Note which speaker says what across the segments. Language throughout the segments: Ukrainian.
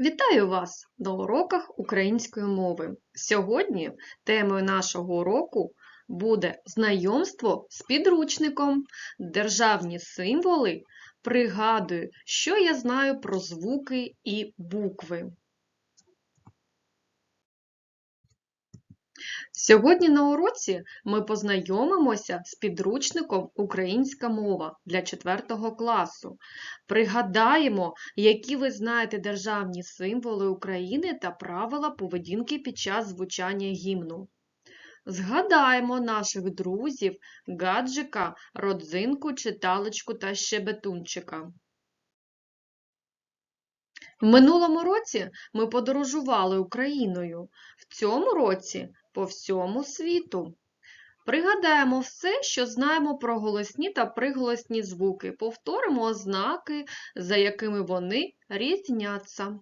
Speaker 1: Вітаю вас на уроках української мови. Сьогодні темою нашого уроку буде знайомство з підручником, державні символи. Пригадую, що я знаю про звуки і букви. Сьогодні на уроці ми познайомимося з підручником Українська мова для 4 класу. Пригадаємо, які ви знаєте державні символи України та правила поведінки під час звучання гімну. Згадаємо наших друзів Гаджика, Родзинку, Читалочку та Щебетунчика. В минулому році ми подорожували Україною, в цьому році по всьому світу. Пригадаємо все, що знаємо про голосні та приголосні звуки, повторимо ознаки, за якими вони різняться.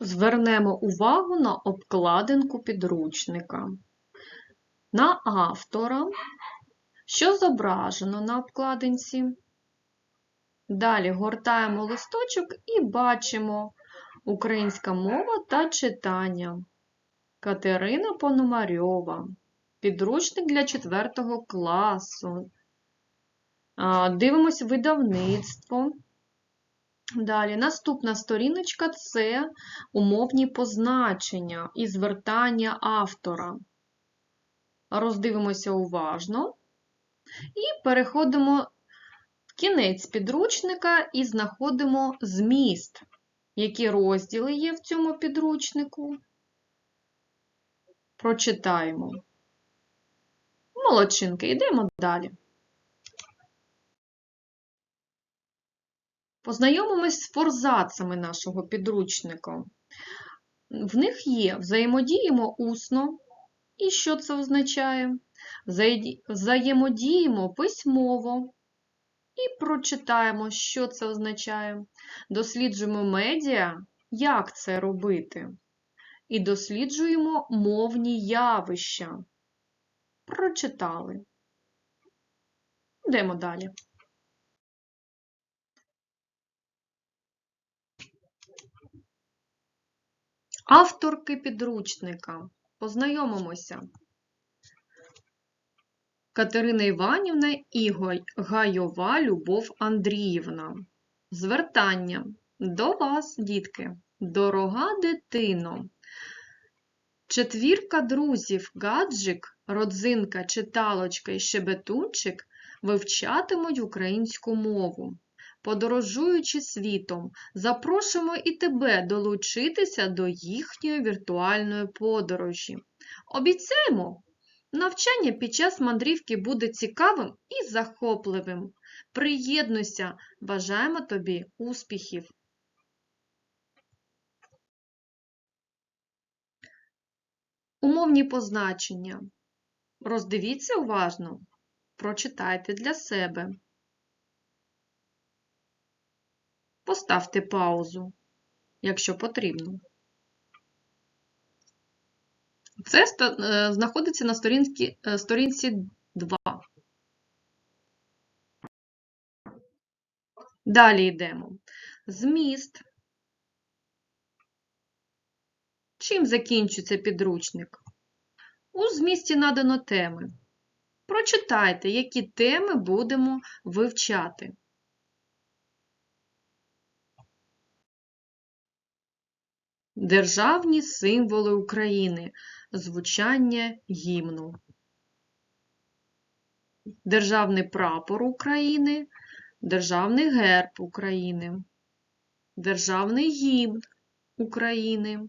Speaker 1: Звернемо увагу на обкладинку підручника, на автора, що зображено на обкладинці. Далі гортаємо листочок і бачимо Українська мова та читання. Катерина Пономарьова. Підручник для 4 класу. Дивимось видавництво. Далі, наступна сторіночка це умовні позначення і звертання автора. Роздивимося уважно і переходимо в кінець підручника і знаходимо зміст. Які розділи є в цьому підручнику? Прочитаємо. Молодчинки, йдемо далі. Познайомимось з форзацами нашого підручника. В них є взаємодіємо усно. І що це означає? Взаємодіємо письмово. І прочитаємо, що це означає. Досліджуємо медіа, як це робити. І досліджуємо мовні явища. Прочитали. Йдемо далі. Авторки підручника. Познайомимося. Катерина Іванівна і Гайова Любов Андріївна. Звертання до вас, дітки, дорога дитино. Четвірка друзів Гаджик, Родзинка, Читалочка і Щебетунчик вивчатимуть українську мову. Подорожуючи світом, запрошуємо і тебе долучитися до їхньої віртуальної подорожі. Обіцяємо! Навчання під час мандрівки буде цікавим і захопливим. Приєднуйся! Бажаємо тобі успіхів! Умовні позначення. Роздивіться уважно, прочитайте для себе. Поставте паузу, якщо потрібно. Це е, знаходиться на сторінці, сторінці 2. Далі йдемо. Зміст. Чим закінчується підручник? У змісті надано теми. Прочитайте, які теми будемо вивчати. Державні символи України. Звучання гімну. Державний прапор України, Державний герб України, Державний гімн України.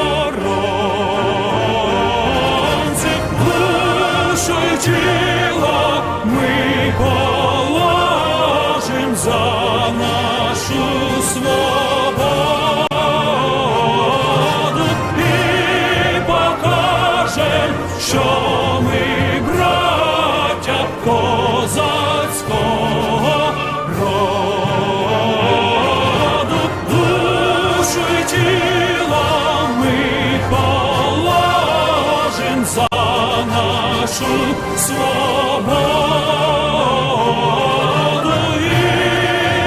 Speaker 2: Нашу свободу і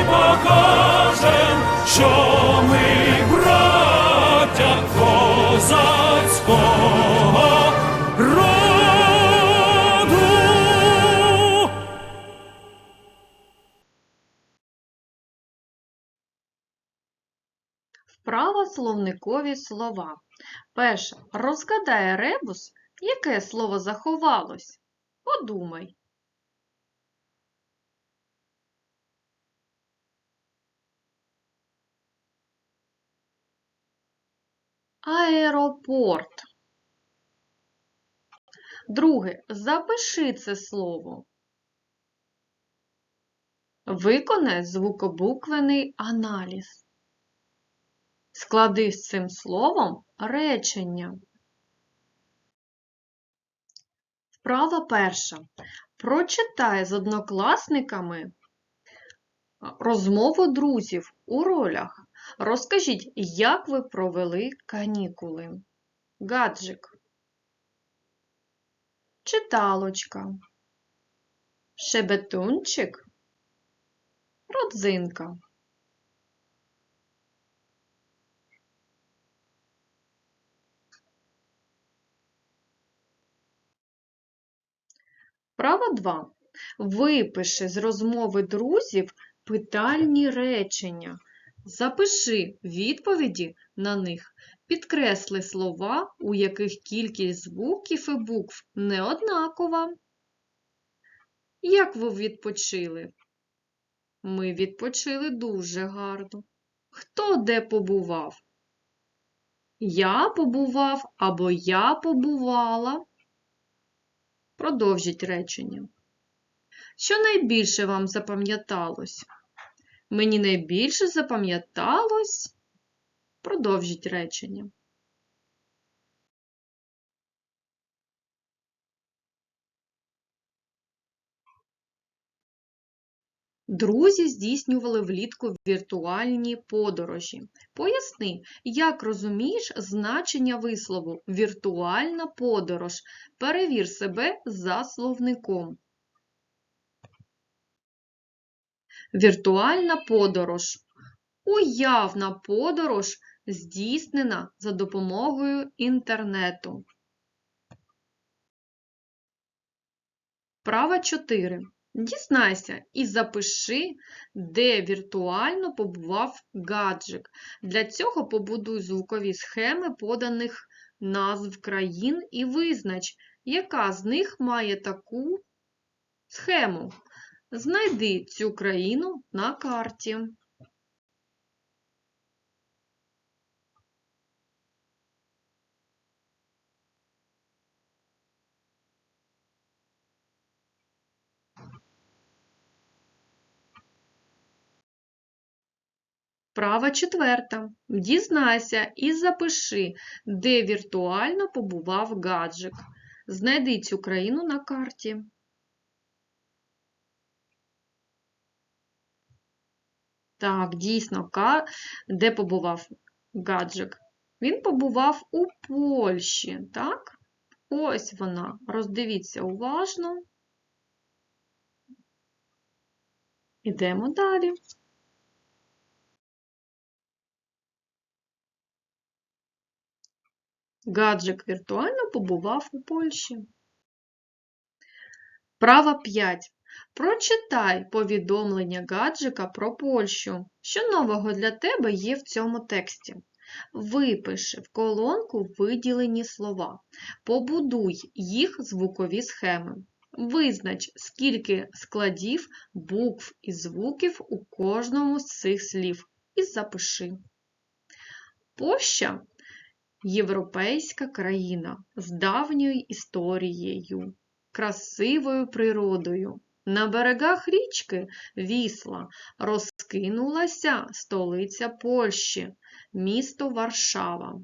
Speaker 2: покажем, що ми браття козацького роду.
Speaker 1: Вправа словникові слова. Перше. Розгадай ребус, яке слово заховалось. Подумай. Аеропорт. Друге. Запиши це слово. Виконай звукобуквений аналіз. Склади з цим словом речення. Вправа перша. Прочитай з однокласниками розмову друзів у ролях. Розкажіть, як ви провели канікули. Гаджик. Читалочка. Шебетунчик. Родзинка. Права 2. Випиши з розмови друзів питальні речення. Запиши відповіді на них. Підкресли слова, у яких кількість звуків і букв не однакова. Як ви відпочили? Ми відпочили дуже гарно. Хто де побував? Я побував або я побувала. Продовжіть речення. Що найбільше вам запам'яталось? Мені найбільше запам'яталось. Продовжіть речення. Друзі здійснювали влітку віртуальні подорожі. Поясни, як розумієш значення вислову віртуальна подорож. Перевір себе за словником. Віртуальна подорож. Уявна подорож здійснена за допомогою інтернету. Права 4. Дізнайся і запиши, де віртуально побував гаджик. Для цього побудуй звукові схеми поданих назв країн і визнач, яка з них має таку схему. Знайди цю країну на карті. Права четверта. Дізнайся і запиши, де віртуально побував гаджик. Знайди цю країну на карті. Так, дійсно, де побував гаджик? Він побував у Польщі, так? Ось вона. Роздивіться уважно. Ідемо далі. Гаджик віртуально побував у Польщі. Права 5. Прочитай повідомлення гаджика про Польщу. Що нового для тебе є в цьому тексті? Випиши в колонку виділені слова. Побудуй їх звукові схеми. Визнач, скільки складів, букв і звуків у кожному з цих слів. І запиши. Польща європейська країна з давньою історією, красивою природою. На берегах річки Вісла розкинулася столиця Польщі, місто Варшава.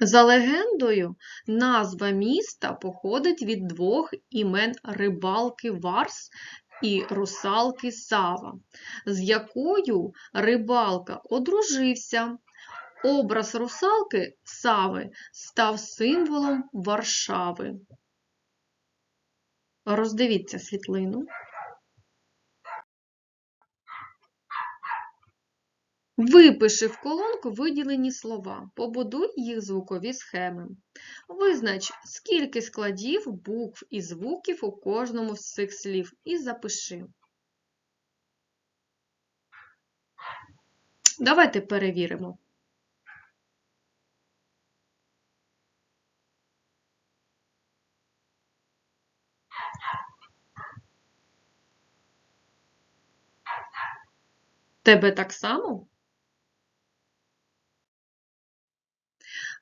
Speaker 1: За легендою, назва міста походить від двох імен рибалки Варс і русалки Сава, з якою рибалка одружився. Образ русалки Сави став символом Варшави. Роздивіться світлину. Випиши в колонку виділені слова, побудуй їх звукові схеми. Визнач, скільки складів, букв і звуків у кожному з цих слів і запиши. Давайте перевіримо. Тебе так само?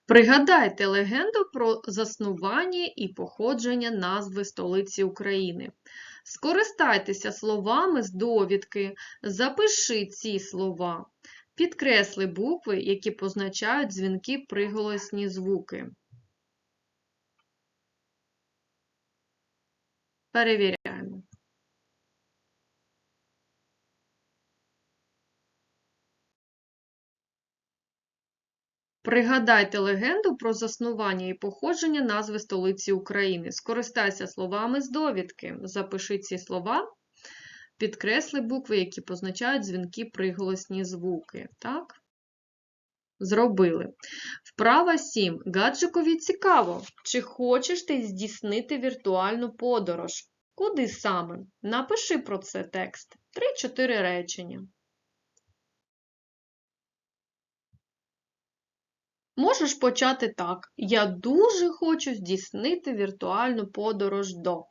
Speaker 1: Пригадайте легенду про заснування і походження назви столиці України. Скористайтеся словами з довідки, запиши ці слова, підкресли букви, які позначають дзвінки приголосні звуки. Перевіряємо. Пригадайте легенду про заснування і походження назви столиці України. Скористайся словами з довідки. Запиши ці слова, підкресли букви, які позначають дзвінки приголосні звуки. Так? Зробили. Вправа 7. Гаджикові цікаво. Чи хочеш ти здійснити віртуальну подорож? Куди саме? Напиши про це текст. 3-4 речення. Можеш почати так. Я дуже хочу здійснити віртуальну подорож до.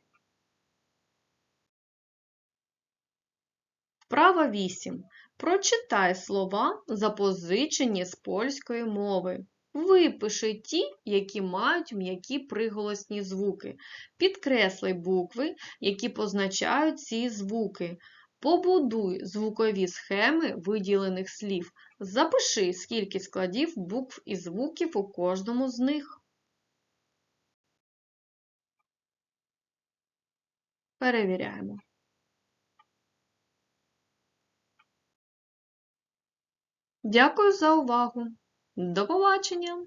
Speaker 1: Вправа 8. Прочитай слова, запозичені з польської мови. Випиши ті, які мають м'які приголосні звуки. Підкресли букви, які позначають ці звуки. Побудуй звукові схеми виділених слів. Запиши, скільки складів букв і звуків у кожному з них. Перевіряємо. Дякую за увагу. До побачення!